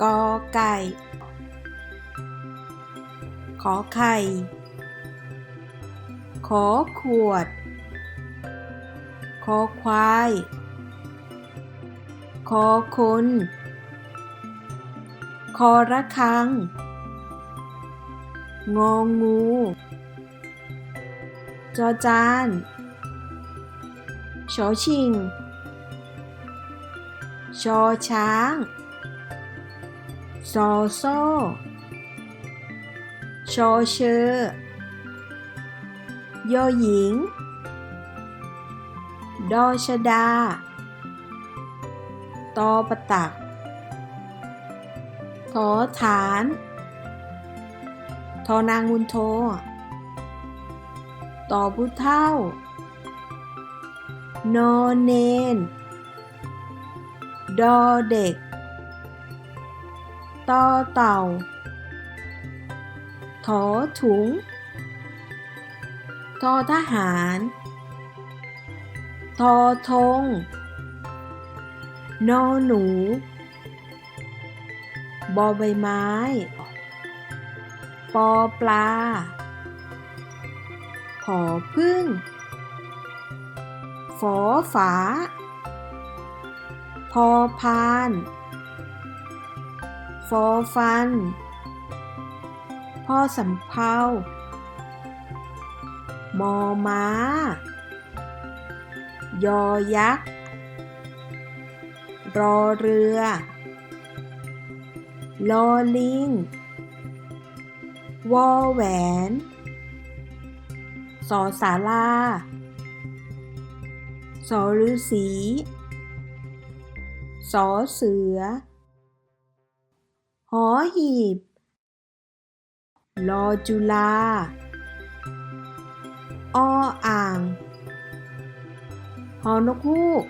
กอไก่ ขอไข่ ขอขวดคอควายคอคนคอระฆัง งองู จอจานชอชิง ชอช้าง ซอโซชอเชอยอหญิง ดอชดา ตอปตักทอฐาน ทอนางมุนโท ต่อผู้เท่า นอเนน ดอเด็ก ต่อเต่าถอถุงทอทหารทอทง นอหนู บอใบไม้ ปอปลา ผอพึ่ง ฝอฝา พอพาน ฟอฟัน พ่อสำเภามอม้า ยอยักษ์ รอเรือ ลอลิง วอแหวน สอสาราสอฤาษีสอเสือ หอหีบ ลอจุลา ออ่าง หอนกฮูก